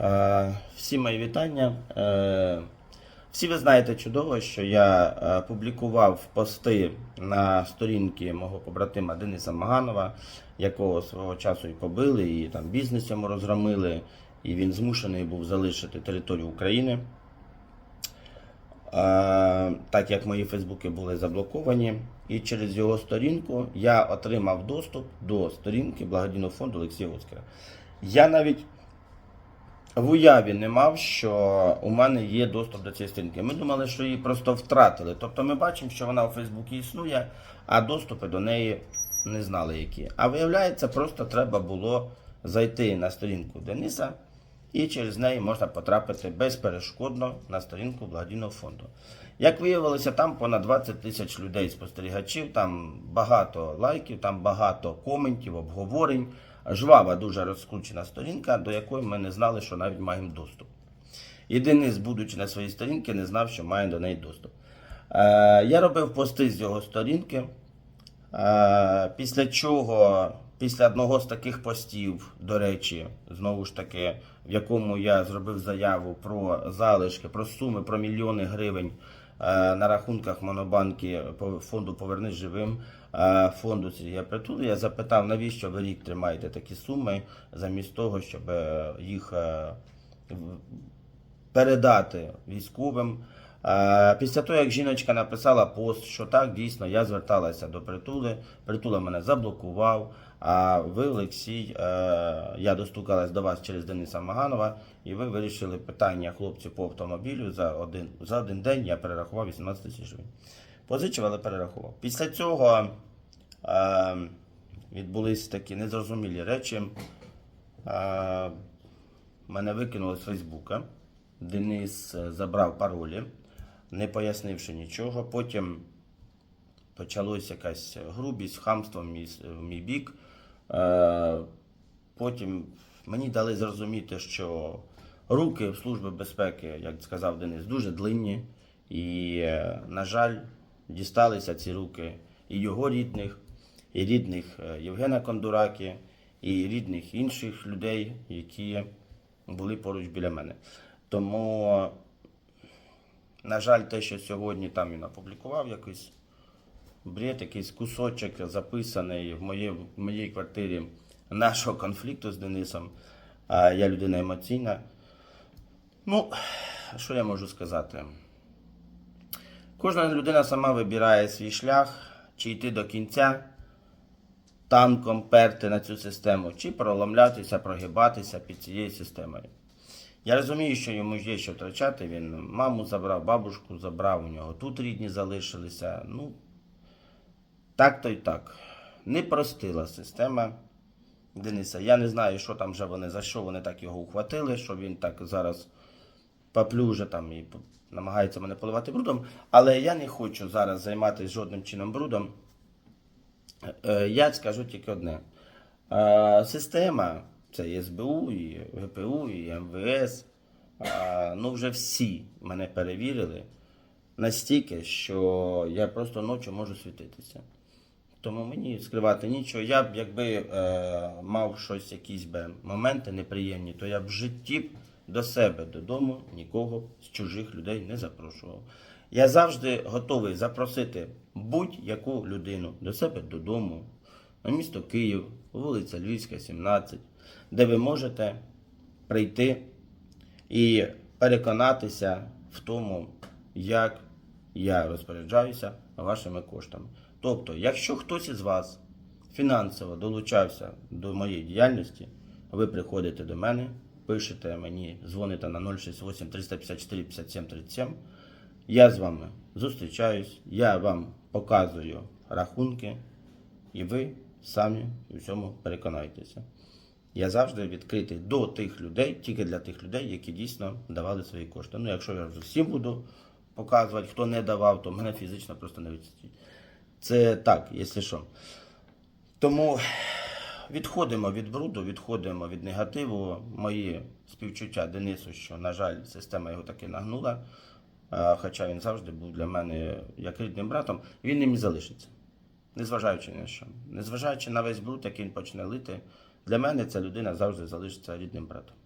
Е, Всі мої вітання. Е, Всі ви знаєте чудово, що я е, публікував пости на сторінки мого побратима Дениса Маганова, якого свого часу і побили, і там бізнес йому розгромили, і він змушений був залишити територію України. Так як мої Фейсбуки були заблоковані, і через його сторінку я отримав доступ до сторінки благодійного фонду Олексія Оскара. Я навіть в уяві не мав, що у мене є доступ до цієї сторінки. Ми думали, що її просто втратили. Тобто ми бачимо, що вона у Фейсбуці існує, а доступи до неї не знали які. А виявляється, просто треба було зайти на сторінку Дениса, і через неї можна потрапити безперешкодно на сторінку благодійного фонду. Як виявилося, там понад 20 тисяч людей спостерігачів, там багато лайків, там багато коментів, обговорень. Жвава, дуже розкручена сторінка, до якої ми не знали, що навіть маємо доступ. І Денис, будучи на своїй сторінці, не знав, що має до неї доступ. Е, я робив пости з його сторінки. Е, після чого, після одного з таких постів, до речі, знову ж таки, в якому я зробив заяву про залишки, про суми, про мільйони гривень е, на рахунках Монобанки фонду Повернись живим е, фонду Сергія Притули, я запитав, навіщо ви рік тримаєте такі суми, замість того, щоб е, їх передати військовим. Після того, як жіночка написала пост, що так, дійсно, я зверталася до притули, притула мене заблокував. А ви, Олексій, е, я достукалась до вас через Дениса Маганова, і ви вирішили питання хлопців по автомобілю за один, за один день я перерахував 18 тисяч гривень. Позичив, перерахував. Після цього е, відбулись такі незрозумілі речі. Е, Мене викинули з Фейсбука. Денис е, забрав паролі, не пояснивши нічого. Потім почалась якась грубість, хамство в мій бік. Е, Потім мені дали зрозуміти, що руки Служби безпеки, як сказав Денис, дуже длинні. І, е, на жаль, дісталися ці руки і його рідних, і рідних е, Євгена Кондураки, і рідних інших людей, які були поруч біля мене. Тому, на жаль, те, що сьогодні там він опублікував якийсь бред, якийсь кусочок записаний в моїй, в моїй квартирі нашого конфлікту з Денисом. А я людина емоційна. Ну, що я можу сказати? Кожна людина сама вибирає свій шлях, чи йти до кінця танком перти на цю систему, чи проломлятися, прогибатися під цією системою. Я розумію, що йому є що втрачати. Він маму забрав, бабушку забрав, у нього тут рідні залишилися. Ну, так то й так. Не простила система Дениса. Я не знаю, що там вже вони, за що вони так його ухватили, що він так зараз поплюже там і намагається мене поливати брудом. Але я не хочу зараз займатися жодним чином брудом. Е, Я скажу тільки одне. Е, Система, це і СБУ, і ГПУ, і МВС, е, ну вже всі мене перевірили настільки, що я просто ночі можу світитися. Тому мені скривати нічого. Я б, якби е, мав щось, якісь би моменти неприємні, то я б в житті до себе додому нікого з чужих людей не запрошував. Я завжди готовий запросити будь-яку людину до себе додому, на місто Київ, вулиця Львівська, 17, де ви можете прийти і переконатися в тому, як я розпоряджаюся вашими коштами. Тобто, якщо хтось із вас фінансово долучався до моєї діяльності, ви приходите до мене, пишете мені, дзвоните на 068 354 57 37, я з вами зустрічаюсь, я вам показую рахунки, і ви самі у цьому переконаєтеся. Я завжди відкритий до тих людей, тільки для тих людей, які дійсно давали свої кошти. Ну, якщо я вже всім буду показувати, хто не давав, то мене фізично просто не відстіть. Це так, якщо що. Тому відходимо від бруду, відходимо від негативу. Мої співчуття Денису, що, на жаль, система його таки нагнула. Хоча він завжди був для мене як рідним братом, він ним і залишиться. Незважаючи на що. Незважаючи на весь бруд, який він почне лити, для мене ця людина завжди залишиться рідним братом.